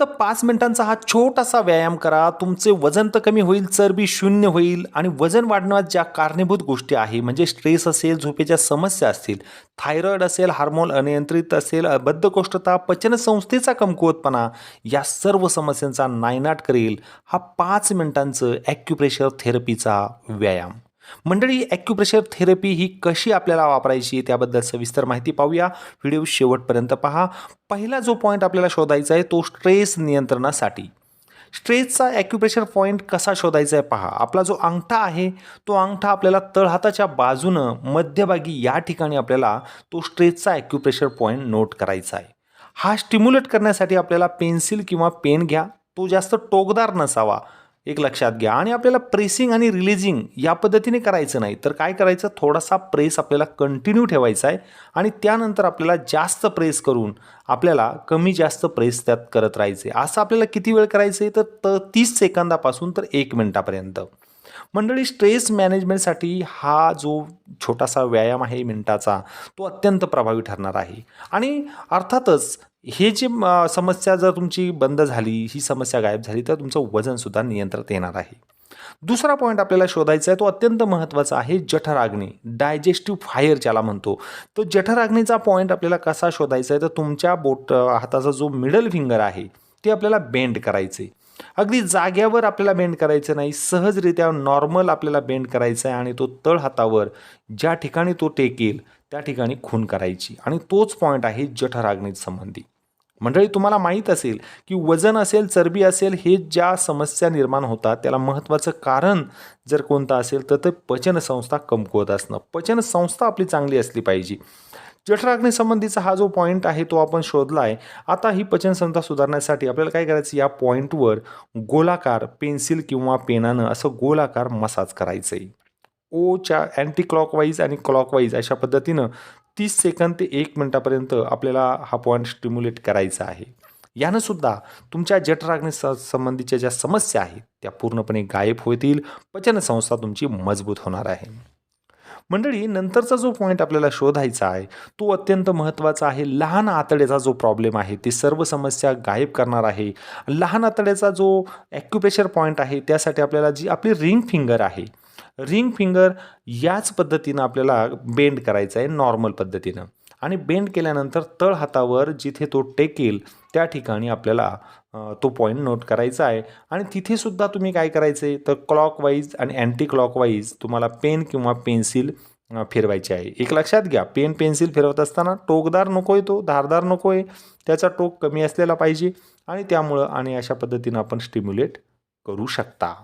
फक्त पाच मिनिटांचा हा छोटासा व्यायाम करा. तुमचे वजन तर कमी होईल चरबी शून्य होईल आणि वजन वाढण्यात ज्या कारणीभूत गोष्टी आहे म्हणजे स्ट्रेस असेल झोपेच्या समस्या असतील थायरॉइड असेल हार्मोन अनियंत्रित असेल बद्धकोष्ठता पचनसंस्थेचा कमकुवतपणा या सर्व समस्यांचा नायनाट करेल हा पाच मिनिटांचं ॲक्युप्रेशर थेरपीचा व्यायाम. मंडळी ॲक्युप्रेशर थेरपी ही कशी आपल्याला वापरायची त्याबद्दल सविस्तर माहिती पाहूया. व्हिडिओ शेवटपर्यंत पहा. पहिला जो पॉईंट आपल्याला शोधायचा आहे तो स्ट्रेस नियंत्रणासाठी. स्ट्रेसचा ॲक्युप्रेशर पॉईंट कसा शोधायचा आहे पहा. आपला जो अंगठा आहे तो अंगठा आपल्याला तळहाताच्या बाजूनं मध्यभागी या ठिकाणी आपल्याला तो स्ट्रेसचा ॲक्युप्रेशर पॉईंट नोट करायचा आहे. हा स्टिम्युलेट करण्यासाठी आपल्याला पेन्सिल किंवा पेन घ्या. तो जास्त टोकदार नसावा. एक लक्षात घ्या. आणि आपल्याला प्रेसिंग आणि रिलीजिंग या पद्धतीने करायचं नाही. तर काय करायचं? थोडासा प्रेस आपल्याला कंटिन्यू ठेवायचा आहे. आणि त्यानंतर आपल्याला जास्त प्रेस करून आपल्याला कमी जास्त प्रेस त्यात करत राहायचे असं आपल्याला किती वेळ करायचं आहे? तर त तीस सेकंदापासून तर एक मिनटापर्यंत. मंडळी स्ट्रेस मॅनेजमेंटसाठी हा जो छोटासा व्यायाम आहे मिनटाचा तो अत्यंत प्रभावी ठरणार आहे. आणि अर्थातच हे जे समस्या जर तुमची बंद झाली ही समस्या गायब झाली तर तुमचं वजनसुद्धा नियंत्रणात येणार आहे. दुसरा पॉईंट आपल्याला शोधायचा आहे तो अत्यंत महत्त्वाचा आहे जठराग्नी डायजेस्टिव्ह फायर ज्याला म्हणतो. तो जठराग्नीचा पॉईंट आपल्याला कसा शोधायचा आहे तर तुमच्या बोट हाताचा जो मिडल फिंगर आहे ते आपल्याला बेंड करायचे. अगदी जाग्यावर आपल्याला बेंड करायचं नाही सहजरित्या नॉर्मल आपल्याला बेंड करायचं आहे आणि तो तळ हातावर ज्या ठिकाणी तो टेकेल त्या ठिकाणी खून करायची. आणि तोच पॉईंट आहे जठराग्नीत संबंधी मंडळी तुम्हाला माहीत असेल की वजन असेल चरबी असेल हे ज्या समस्या निर्माण होतात त्याला महत्त्वाचं कारण जर कोणतं असेल तर ते पचनसंस्था कमकुवत असणं. पचनसंस्था आपली चांगली असली पाहिजे. जठराग्नीसंबंधीचा हा जो पॉईंट आहे तो आपण शोधला आहे आता ही पचनसंस्था सुधारण्यासाठी आपल्याला काय करायचं या पॉईंटवर गोलाकार पेन्सिल किंवा पेनानं असं गोलाकार मसाज करायचं आहे ओच्या अँटी क्लॉकवाईज आणि क्लॉकवाईज अशा पद्धतीनं तीस सेकंद ते एक मिनटापर्यंत आपल्याला हा पॉईंट स्टिम्युलेट करायचा आहे. यानं सुद्धा तुमच्या जठराग्नी स संबंधीच्या ज्या समस्या आहेत त्या पूर्णपणे गायब होतील पचनसंस्था तुमची मजबूत होणार आहे. मंडळी नंतरचा जो पॉईंट आपल्याला शोधायचा आहे तो अत्यंत महत्त्वाचा आहे. लहान आतड्याचा जो प्रॉब्लेम आहे ते सर्व समस्या गायब करणार आहे. लहान आतड्याचा जो ॲक्युप्रेशर पॉईंट आहे त्यासाठी आपल्याला जी आपली रिंग फिंगर आहे रिंग फिंगर याच पद्धतीनं आपल्याला बेंड करायचं आहे नॉर्मल पद्धतीनं. आणि बेंड केल्यानंतर तळ हातावर जिथे तो टेकेल त्या ठिकाणी आपल्याला तो पॉईंट नोट करायचा आहे. आणि तिथेसुद्धा तुम्ही काय करायचं आहे तर क्लॉकवाईज आणि अँटी क्लॉकवाईज तुम्हाला पेन किंवा पेन्सिल फिरवायची आहे. एक लक्षात घ्या पेन पेन्सिल फिरवत असताना टोकदार नको आहे तो धारदार नको आहे त्याचा टोक कमी असलेला पाहिजे आणि त्यामुळं आणि अशा पद्धतीनं आपण स्टिम्युलेट करू शकता.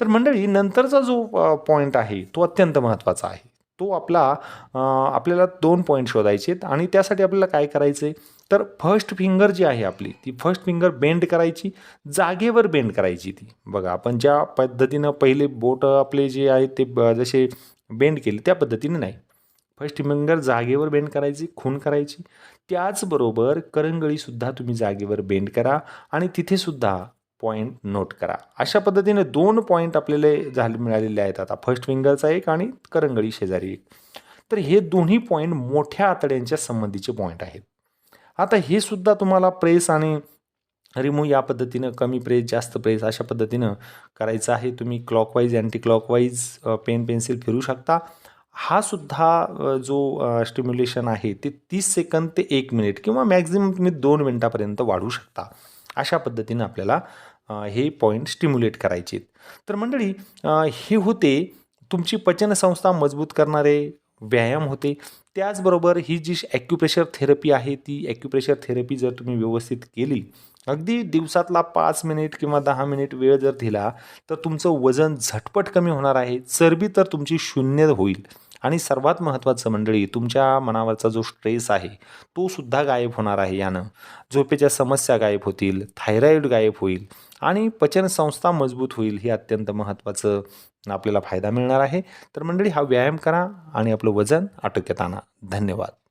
तर मंडळी नंतरचा जो पॉईंट आहे तो अत्यंत महत्त्वाचा आहे. तो आपला आपल्याला दोन पॉईंट शोधायचे आहेत आणि त्यासाठी आपल्याला काय करायचं आहे तर फर्स्ट फिंगर जी आहे आपली ती फर्स्ट फिंगर बेंड करायची जागेवर बेंड करायची ती. बघा आपण ज्या पद्धतीनं पहिले बोट आपले जे आहेत ते ब- जसे बेंड केले त्या पद्धतीने नाही. फर्स्ट फिंगर जागेवर बेंड करायची खून करायची. त्याचबरोबर करंगळीसुद्धा तुम्ही जागेवर बेंड करा आणि तिथेसुद्धा पॉईंट नोट करा. अशा पद्धतीने दोन पॉईंट आपल्याला झाले मिळालेले आहेत. आता फर्स्ट फिंगरचा एक आणि करंगळी शेजारी एक. तर हे दोन्ही पॉईंट मोठ्या आतड्यांच्या संबंधीचे पॉईंट आहेत. आता हे सुद्धा तुम्हाला प्रेस आणि रिमूव या पद्धतीनं कमी प्रेस जास्त प्रेस अशा पद्धतीनं करायचं आहे. तुम्ही clockwise anti clockwise pen pencil फिरू शकता. हा सुद्धा जो स्टिम्युलेशन आहे ते तीस सेकंद ते एक मिनिट किंवा मॅक्झिमम तुम्ही दोन मिनटापर्यंत वाढवू शकता. अशा पद्धतीनं आपल्याला हे पॉईंट स्टिम्युलेट करायचे तर मंडळी हे होते तुमची पचनसंस्था मजबूत करणारे व्यायाम होते. त्याचबरोबर ही जी ॲक्युप्रेशर थेरपी आहे ती ॲक्युप्रेशर थेरपी जर तुम्ही व्यवस्थित केली अगदी दिवसातला पाच मिनिट किंवा दहा मिनिट वेळ जर दिला तर तुमचं वजन झटपट कमी होणार आहे. चरबी तर तुमची शून्य होईल. आणि सर्वात महत्त्वाचं मंडळी तुमच्या मनावरचा जो स्ट्रेस आहे तो सुद्धा गायब होणार आहे यानं. झोपेच्या समस्या गायब होतील थायरॉईड गायब होईल आणि पचनसंस्था मजबूत होईल हे अत्यंत महत्त्वाचं आपल्याला फायदा मिळणार आहे. तर मंडळी हा व्यायाम करा आणि आपलं वजन आटोक्यात आणा धन्यवाद.